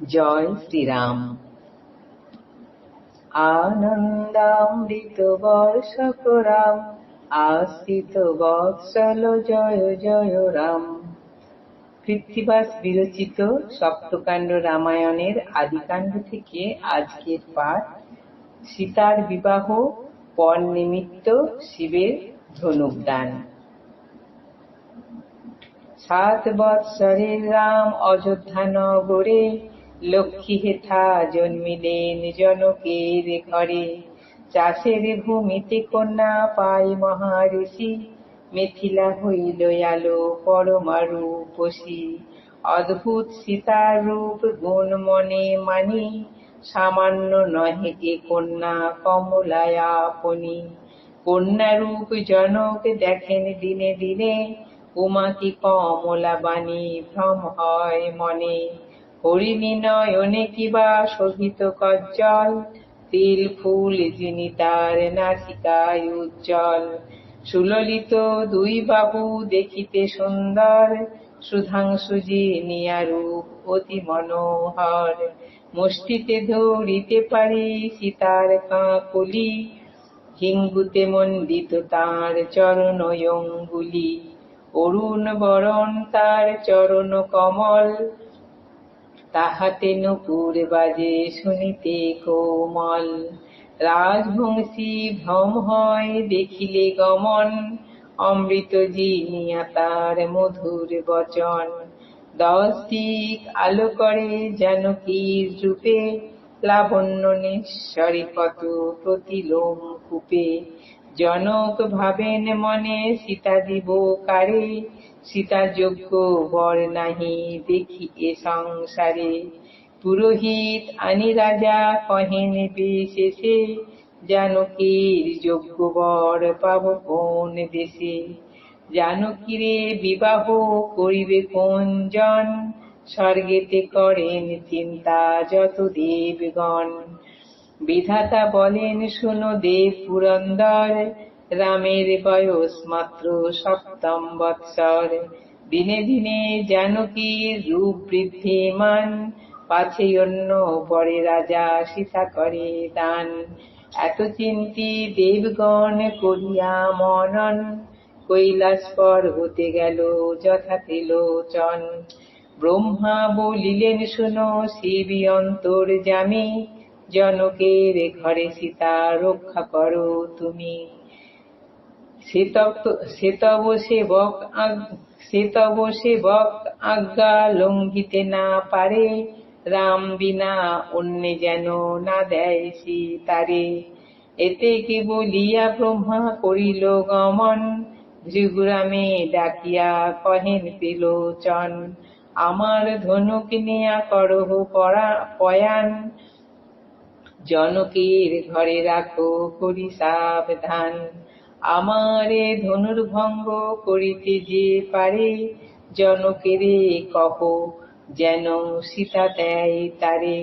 জয় শ্রীরাম। আনন্দামৃত বর্ষক রাম আশ্রিত বৎসল জয় জয় রাম কৃত্তিবাস বিরচিত সপ্তকাণ্ড রামায়ণের আদিকাণ্ড থেকে আজকের পাঠ। সীতার বিবাহ, পর নিমিত্ত শিবের ধনুকদান। সাত বৎসরের রাম অযোধ্যা নগরে লক্ষ্মী হেথা জন্মিলেন জনকের ঘরে। চাষের ভূমিতে কন্যা পাই মহারুষি মিথিলা হইল আলো পরমারু পশি অদ্ভুত সীতার রূপ গুণ মনে মানি। সামান্য নহে কে কন্যা কমলায়াপনি কন্যা রূপ জনক দেখেন দিনে দিনে। উমা কি কমলা বাণী ভ্রম হয় মনে। হরিণী নয়নে কিবা শোভিত কজ্জল। তিল ফুল যিনি তার নাসিকায় উজ্জ্বল। সুললিত দুই বাহু দেখিতে সুন্দর। সুধাংশু জিনিয়া রূপ অতি মনোহর। মুষ্টিতে ধরিতে পারি সীতার কাঁকুলি। হিঙ্গুতে মণ্ডিত তাঁর চরণ অরুণ বরণ তার চরণ কমল। তাহাতে নুপুর বাজে শুনিতে কোমল। রাজবংশী ভ্রম হয় দেখিলে গমন, অমৃত জিনিয়া তার মধুর বচন। দশ দিক আলো করে জানকীর রূপে, লাবণ্য নিঃস্বরী কত প্রতিলোম কূপে। জনক ভাবেন মনে সীতা দিব কারে সীতা যোগ্য বর নাহি দেখি এ সংসারে পুরোহিত আনি রাজা কহেন বিশেষে জানকীর যোগ্য বর পাব কোন দেশে। জানকীরে বিবাহ করিবে কোন জন স্বর্গেতে করেন চিন্তা যত দেবগণ বিধাতা বলেন, শুনো দেব পুরন্দর রামের বয়স মাত্র সপ্তম বৎসর। দিনে দিনে জানকীর রূপ বৃদ্ধিমান পাছে অন্য পরে রাজা সীতা করে দান। এত চিন্তি দেবগণ করিয়া মনন কৈলাস পর হতে গেল যথাতে লোচন। ব্রহ্মা বলিলেন, শুনো, শিবী অন্তর জামি, জনকের ঘরে সীতা রক্ষা করো তুমি। সে তব সেবক সে তব আজ্ঞা লঙ্ঘিতে না পারে, রাম বিনা অন্য যেন না দেয় সীতারে এতে কি বলিয়া ব্রহ্মা করিল গমন ভৃগুরামে ডাকিয়া কহেন ত্রিলোচন, আমার ধনুক নিয়া করহ পয়ান। জনকের ঘরে রাখো করি সাবধান। আমারে ধনুর্ভঙ্গ করিতে যে পারে, জনকেরে কহ যেন সীতা দেয় তারে।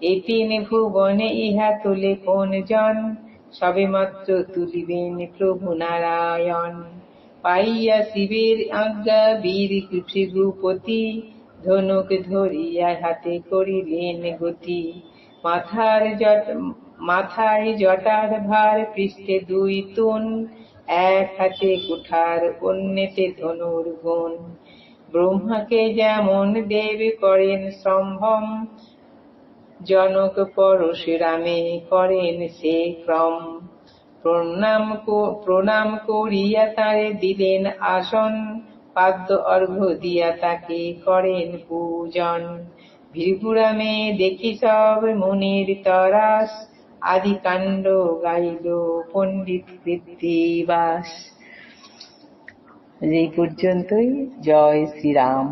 এই তিন ভুবনে ইহা তোলে কোন জন? সবে মাত্র তুলিবেন প্রভু নারায়ণ। পাইয়া শিবের আজ্ঞা বীর ভৃগুপতি ধনুক ধরিয়া হাতে করিলেন গতি। মাথার জট মাথায় জটার ভার, পৃষ্ঠে দুই তুন, এক হাতে কুঠার, অন্যতে ধনুর গুণ। ব্রহ্মাকে যেমন দেব করেন সম্ভম, জনক পরশুরামে করেন সে ক্রম। প্রণাম প্রণাম করিয়া তারে দিলেন আসন, পাদ্য অর্ঘ্য দিয়া তাকে করেন পূজন। ভৃগুরামে দেখি সব মুনির তরাস আদি কাণ্ড গাইল পণ্ডিত কৃত্তিবাস এই পর্যন্তই। জয় শ্রীরাম।